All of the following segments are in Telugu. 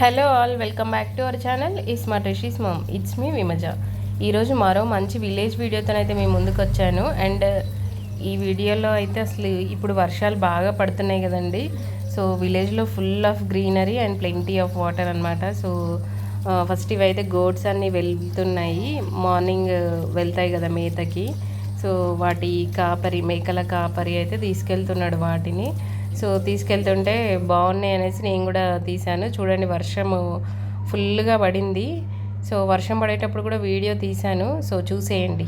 Hello all welcome back to our channel is మా రిషీస్ మమ్ ఇట్స్ మీ విమజ ఈరోజు మరో మంచి విలేజ్ వీడియోతోనైతే మేము ముందుకు వచ్చాను. అండ్ uh, ఈ వీడియోలో అయితే అసలు ఇప్పుడు వర్షాలు బాగా పడుతున్నాయి కదండి. సో విలేజ్లో full of greenery and plenty of water అనమాట సో ఫస్ట్ ఇవైతే గోడ్స్ అన్నీ వెళ్తున్నాయి. మార్నింగ్ uh, వెళ్తాయి కదా మేతకి. సో వాటి కాపరి మేకల కాపరి అయితే తీసుకెళ్తున్నాడు వాటిని. సో తీసుకెళ్తుంటే బాగున్నాయి అనేసి నేను కూడా తీశాను. చూడండి వర్షము ఫుల్గా పడింది. సో వర్షం పడేటప్పుడు కూడా వీడియో తీశాను. సో చూసేయండి.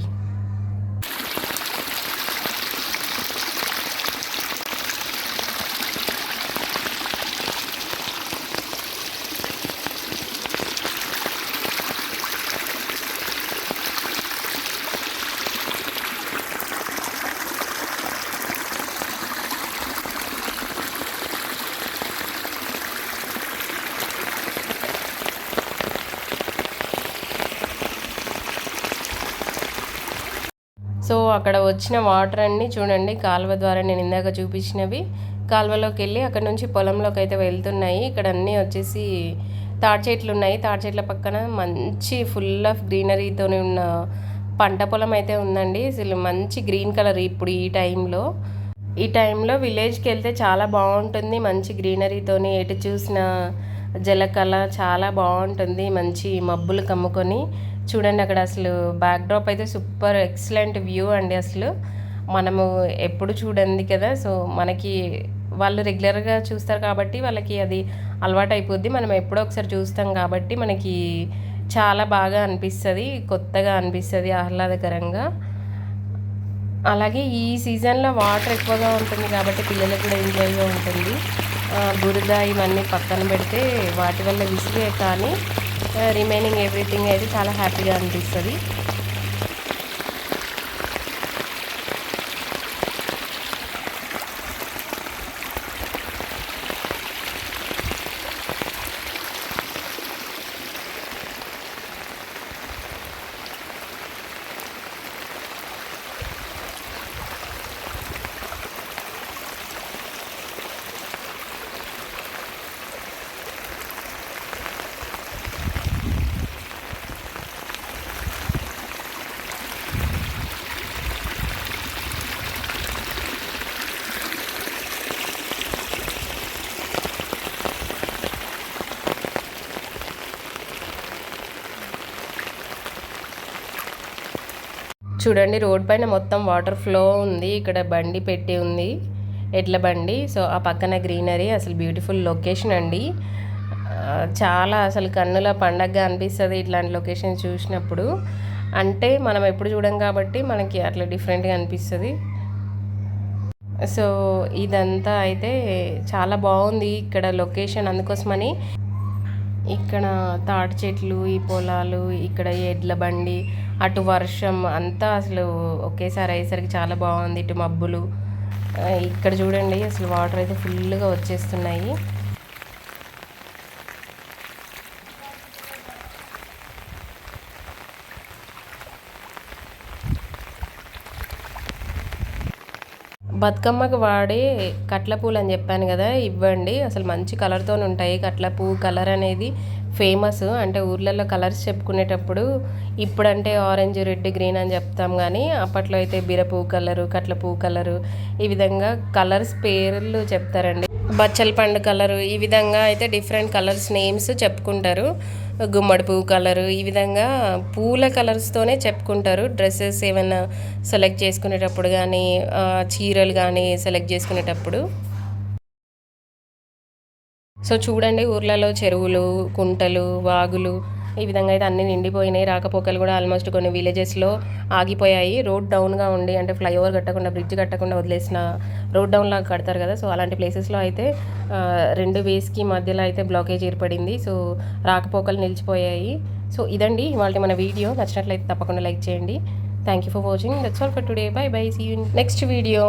సో అక్కడ వచ్చిన వాటర్ అన్నీ చూడండి కాలువ ద్వారా నేను ఇందాక చూపించినవి. కాలువలోకి వెళ్ళి అక్కడ నుంచి పొలంలోకి అయితే వెళ్తున్నాయి. ఇక్కడ అన్నీ వచ్చేసి తాడి చెట్లు ఉన్నాయి. తాడి చెట్ల పక్కన మంచి ఫుల్ ఆఫ్ గ్రీనరీతో ఉన్న పంట పొలం అయితే ఉందండి. అసలు మంచి గ్రీన్ కలర్ ఇప్పుడు ఈ టైంలో. ఈ టైంలో విలేజ్కి వెళ్తే చాలా బాగుంటుంది. మంచి గ్రీనరీతోని ఎటు చూసిన జలకళ చాలా బాగుంటుంది. మంచి మబ్బులు కమ్ముకొని చూడండి అక్కడ అసలు బ్యాక్ డ్రాప్ అయితే సూపర్ ఎక్సలెంట్ వ్యూ అండి అసలు. మనము ఎప్పుడు చూడండి కదా సో మనకి వాళ్ళు రెగ్యులర్గా చూస్తారు కాబట్టి వాళ్ళకి అది అలవాటు అయిపోద్ది. మనం ఎప్పుడో ఒకసారి చూస్తాం కాబట్టి మనకి చాలా బాగా అనిపిస్తుంది కొత్తగా అనిపిస్తుంది ఆహ్లాదకరంగా. అలాగే ఈ సీజన్లో వాటర్ ఎక్కువగా ఉంటుంది కాబట్టి పిల్లలకు కూడా ఎంజాయ్గా ఉంటుంది. బురద ఇవన్నీ పక్కన పెడితే వాటి వల్ల విసిగే కానీ రిమైనింగ్ ఎవ్రీథింగ్ అయితే చాలా హ్యాపీగా అనిపిస్తుంది. చూడండి రోడ్ పైన మొత్తం వాటర్ ఫ్లో ఉంది. ఇక్కడ బండి పెట్టి ఉంది ఎడ్ల బండి. సో ఆ పక్కన గ్రీనరీ అసలు బ్యూటిఫుల్ లొకేషన్ అండి. చాలా అసలు కన్నుల పండగగా అనిపిస్తుంది ఇట్లాంటి లొకేషన్ చూసినప్పుడు. అంటే మనం ఎప్పుడు చూడం కాబట్టి మనకి అట్లా డిఫరెంట్గా అనిపిస్తుంది. సో ఇదంతా అయితే చాలా బాగుంది ఇక్కడ లొకేషన్ అందుకోసమని. ఇక్కడ తాటి చెట్లు ఈ పొలాలు ఇక్కడ ఎడ్ల బండి అటు వర్షం అంతా అసలు ఒకేసారి అయ్యేసరికి చాలా బాగుంది. ఇటు మబ్బులు. ఇక్కడ చూడండి అసలు వాటర్ అయితే ఫుల్గా వచ్చేస్తున్నాయి. బతుకమ్మకు వాడే కట్ల పూలు అని చెప్పాను కదా ఇవ్వండి. అసలు మంచి కలర్తో ఉంటాయి. కట్ల పువ్వు కలర్ అనేది ఫేమస్. అంటే ఊర్లలో కలర్స్ చెప్పుకునేటప్పుడు ఇప్పుడంటే ఆరెంజ్ రెడ్ గ్రీన్ అని చెప్తాం కానీ అప్పట్లో అయితే బీరపువ్వు కలరు కట్ల పువ్వు కలరు ఈ విధంగా కలర్స్ పేర్లు చెప్తారండి. బచ్చల పండు కలరు ఈ విధంగా అయితే డిఫరెంట్ కలర్స్ నేమ్స్ చెప్పుకుంటారు. గుమ్మడి పువ్వు కలరు ఈ విధంగా పూల కలర్స్తోనే చెప్పుకుంటారు. డ్రెస్సెస్ ఏమైనా సెలెక్ట్ చేసుకునేటప్పుడు కానీ చీరలు కానీ సెలెక్ట్ చేసుకునేటప్పుడు. సో చూడండి ఊర్లలో చెరువులు కుంటలు వాగులు ఈ విధంగా అయితే అన్నీ నిండిపోయినాయి. రాకపోకలు కూడా ఆల్మోస్ట్ కొన్ని విలేజెస్లో ఆగిపోయాయి. రోడ్ డౌన్గా ఉండి అంటే ఫ్లైఓవర్ కట్టకుండా బ్రిడ్జ్ కట్టకుండా వదిలేసిన రోడ్ డౌన్ లాగా కడతారు కదా. సో అలాంటి ప్లేసెస్లో అయితే రెండు వేస్కి మధ్యలో అయితే బ్లాకేజ్ ఏర్పడింది. సో రాకపోకలు నిలిచిపోయాయి. సో ఇదండి ఇవాళ మన వీడియో నచ్చినట్లయితే తప్పకుండా లైక్ చేయండి. Thank you for watching that's all for today bye bye see you next video